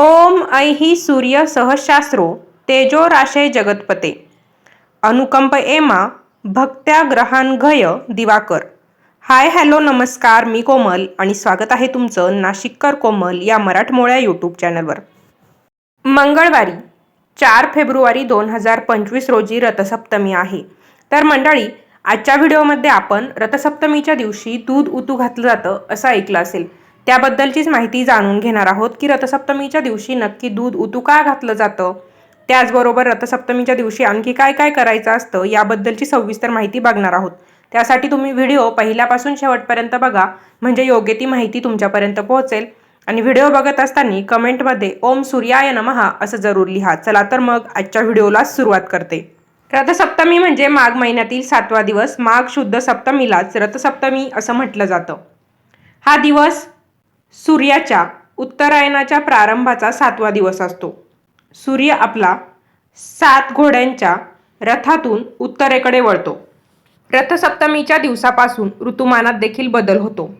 ओम ऐहि सूर्य सहशास्त्रो तेजो राशे जगतपते। अनुकंप एमा भक्त्या ग्रहांघय दिवाकर। हाय हॅलो नमस्कार मी कोमल आणि स्वागत आहे तुमचं नाशिककर कोमल या मराठमोळ्या यूट्यूब चॅनलवर. मंगळवारी चार फेब्रुवारी दोन हजार पंचवीस रोजी रथसप्तमी आहे. तर मंडळी आजच्या व्हिडिओमध्ये आपण रथसप्तमीच्या दिवशी दूध उतू घातलं जातं असं ऐकलं असेल. त्याबद्दलचीच माहिती जाणून घेणार आहोत की रथसप्तमीच्या दिवशी नक्की दूध उतू का घातलं जातं. त्याचबरोबर रथसप्तमीच्या दिवशी आणखी काय काय करायचं असतं याबद्दलची सविस्तर माहिती बघणार आहोत. त्यासाठी तुम्ही व्हिडिओ पहिल्यापासून शेवटपर्यंत बघा म्हणजे योग्य ती माहिती तुमच्यापर्यंत पोहोचेल. आणि व्हिडिओ बघत असताना कमेंटमध्ये ओम सूर्याय नमहा असं जरूर लिहा. चला तर मग आजच्या व्हिडिओला सुरुवात करते. रथसप्तमी म्हणजे माघ महिन्यातील सातवा दिवस. माघ शुद्ध सप्तमीलाच रथसप्तमी असं म्हटलं जातं. हा दिवस सूर्याच्या उत्तरायणाच्या प्रारंभाचा सातवा दिवस असतो. सूर्य आपला सात घोड्यांच्या रथातून उत्तरेकडे वळतो. रथसप्तमीच्या दिवसापासून ऋतुमानात देखील बदल होतो.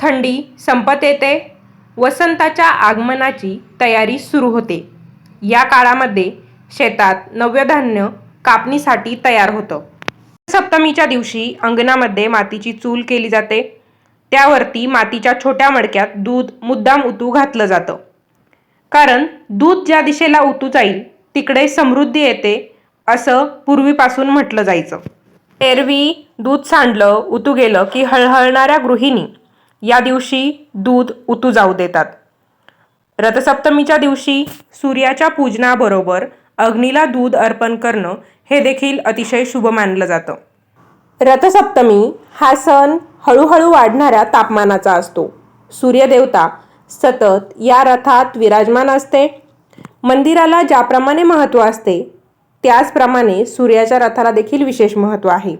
थंडी संपत येते वसंताच्या आगमनाची तयारी सुरू होते. या काळामध्ये शेतात नव्यधान्य कापणीसाठी तयार होतं. सप्तमीच्या दिवशी अंगणामध्ये मातीची चूल केली जाते. त्यावरती मातीच्या छोट्या मडक्यात दूध मुद्दाम उतू घातलं जातं. कारण दूध ज्या दिशेला उतू जाईल तिकडे समृद्धी येते असं पूर्वीपासून म्हटलं जायचं. एरवी दूध सांडलं उतू गेलं की हळहळणाऱ्या गृहिणी या दिवशी दूध उतू जाऊ देतात. रथसप्तमीच्या दिवशी सूर्याच्या पूजनाबरोबर अग्नीला दूध अर्पण करणं हे देखील अतिशय शुभ मानलं जातं. रथसप्तमी हा सण हळूहळू वाढणाऱ्या तापमानाचा असतो. सूर्यदेवता सतत या रथात विराजमान असते. मंदिराला ज्याप्रमाणे महत्त्व असते त्याचप्रमाणे सूर्याच्या रथाला देखील विशेष महत्त्व आहे.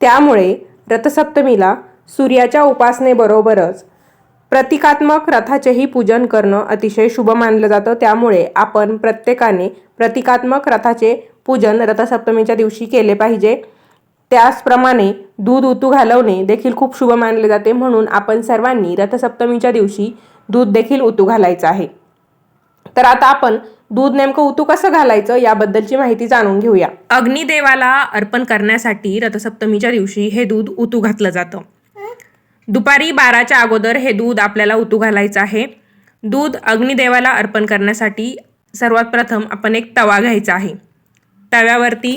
त्यामुळे रथसप्तमीला सूर्याच्या उपासनेबरोबरच प्रतिकात्मक रथाचेही पूजन करणं अतिशय शुभ मानलं जातं. त्यामुळे आपण प्रत्येकाने प्रतिकात्मक रथाचे पूजन रथसप्तमीच्या दिवशी केले पाहिजे. त्याचप्रमाणे दूध उतू घालवणे देखील खूप शुभ मानले जाते. म्हणून आपण सर्वांनी रथसप्तमीच्या दिवशी दूध देखील उतू घालायचं आहे. तर आता आपण दूध नेमकं उतू कसं घालायचं याबद्दलची माहिती जाणून घेऊया. अग्निदेवाला अर्पण करण्यासाठी रथसप्तमीच्या दिवशी हे दूध उतू घातलं जातं. दुपारी बाराच्या अगोदर हे दूध आपल्याला उतू घालायचं आहे. दूध अग्निदेवाला अर्पण करण्यासाठी सर्वात प्रथम आपण एक तवा घ्यायचा आहे. तव्यावरती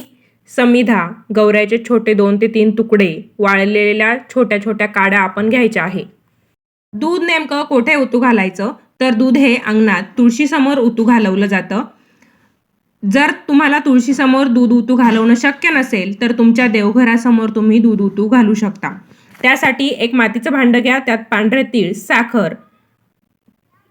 समिधा गवऱ्याचे छोटे दोन ते तीन तुकडे वाळलेल्या छोट्या छोट्या काड्या आपण घ्यायच्या आहे. दूध नेमकं कोठे उतू घालायचं? तर दूध हे अंगणात तुळशीसमोर उतू घालवलं जातं. जर तुम्हाला तुळशीसमोर दूध उतू घालवणं शक्य नसेल तर तुमच्या देवघरासमोर तुम्ही दूध उतू घालू शकता. त्यासाठी एक मातीचं भांडं घ्या त्यात पांढरे तीळ साखर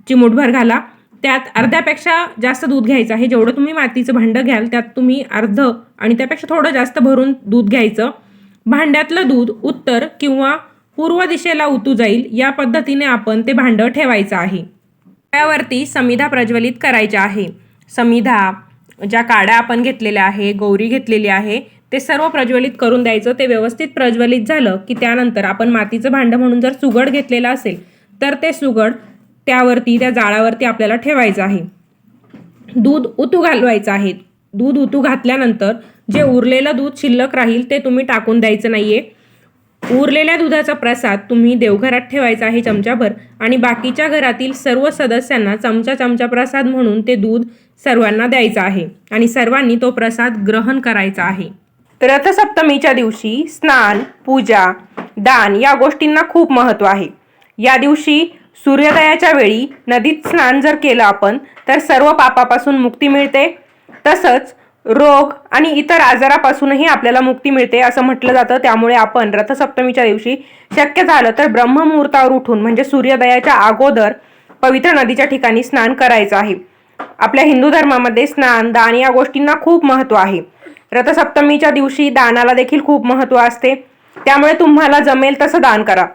चिमूटभर घाला. त्यात अर्ध्यापेक्षा जास्त दूध घ्यायचं आहे. जेवढं तुम्ही मातीचं भांडं घ्याल त्यात तुम्ही अर्ध आणि त्यापेक्षा थोडं जास्त भरून दूध घ्यायचं. भांड्यातलं दूध उत्तर किंवा पूर्व दिशेला उतू जाईल या पद्धतीने आपण ते भांडं ठेवायचं आहे. त्यावरती समिधा प्रज्वलित करायच्या आहे. समिधा ज्या काड्या आपण घेतलेल्या आहे गौरी घेतलेली आहे ते सर्व प्रज्वलित करून द्यायचं. ते व्यवस्थित प्रज्वलित झालं की त्यानंतर आपण मातीचं भांडं म्हणून जर सुगड घेतलेलं असेल तर ते सुगड त्यावरती त्या जाळावरती आपल्याला ठेवायचं आहे. दूध उतू घालवायचं आहे. दूध उतू घातल्यानंतर जे उरलेलं दूध शिल्लक राहील ते तुम्ही टाकून द्यायचं नाही आहे उरलेल्या दुधाचा प्रसाद तुम्ही देवघरात ठेवायचा आहे चमच्याभर आणि बाकीच्या घरातील सर्व सदस्यांना चमचा चमचा प्रसाद म्हणून ते दूध सर्वांना द्यायचं आहे आणि सर्वांनी तो प्रसाद ग्रहण करायचा आहे. रथसप्तमीच्या दिवशी स्नान पूजा दान या गोष्टींना खूप महत्त्व आहे. या दिवशी सूर्योदयाच्या वेळी नदीत स्नान जर केलं आपण तर सर्व पापापासून मुक्ती मिळते. तसंच रोग आणि इतर आजारापासूनही आपल्याला मुक्ती मिळते असं म्हटलं जातं. त्यामुळे आपण रथसप्तमीच्या दिवशी शक्य झालं तर ब्रह्ममुहूर्तावर उठून म्हणजे सूर्योदयाच्या अगोदर पवित्र नदीच्या ठिकाणी स्नान करायचं आहे. आपल्या हिंदू धर्मामध्ये स्नान दान या गोष्टींना खूप महत्त्व आहे. रथसप्तमीच्या दिवशी दानाला देखील खूप महत्त्व असते. त्यामुळे तुम्हाला जमेल तसं दान करा.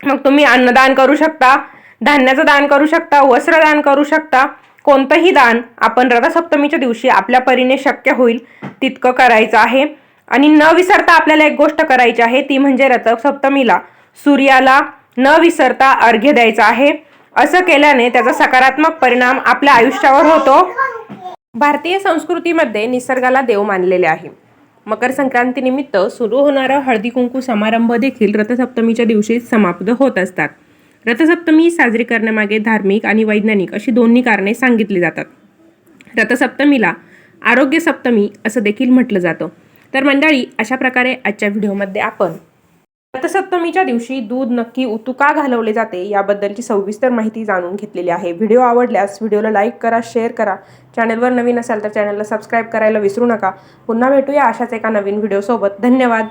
मग तुम्ही अन्नदान करू शकता धान्याचं दान करू शकता वस्त्रदान करू शकता. कोणतंही दान आपण रथसप्तमीच्या दिवशी आपल्या परीने शक्य होईल तितकं करायचं आहे. आणि न विसरता आपल्याला एक गोष्ट करायची आहे ती म्हणजे रथसप्तमीला सूर्याला न विसरता अर्घ्य द्यायचं आहे. असं केल्याने त्याचा सकारात्मक परिणाम आपल्या आयुष्यावर होतो. भारतीय संस्कृतीमध्ये निसर्गाला देव मानलेले आहे. मकर संक्रांतीनिमित्त सुरू होणारा हळदी कुंकू समारंभ देखील रथसप्तमीच्या दिवशी समाप्त होत असतात. रथसप्तमी साजरी करण्यामागे धार्मिक आणि वैज्ञानिक अशी दोन्ही कारणे सांगितली जातात. रथसप्तमीला आरोग्य सप्तमी असं देखील म्हटलं जातं. तर मंडळी अशा प्रकारे आजच्या व्हिडिओमध्ये आपण रथसप्तमीच्या दिवशी दूध नक्की उतू का घालवले जाते याबद्दलची सविस्तर माहिती जाणून घेतलेली आहे. व्हिडिओ आवडल्यास व्हिडिओला लाईक करा शेअर करा. चॅनलवर नवीन असाल तर चॅनलला सबस्क्राईब करायला विसरू नका. पुन्हा भेटूया अशाच एका नवीन व्हिडिओसोबत. धन्यवाद.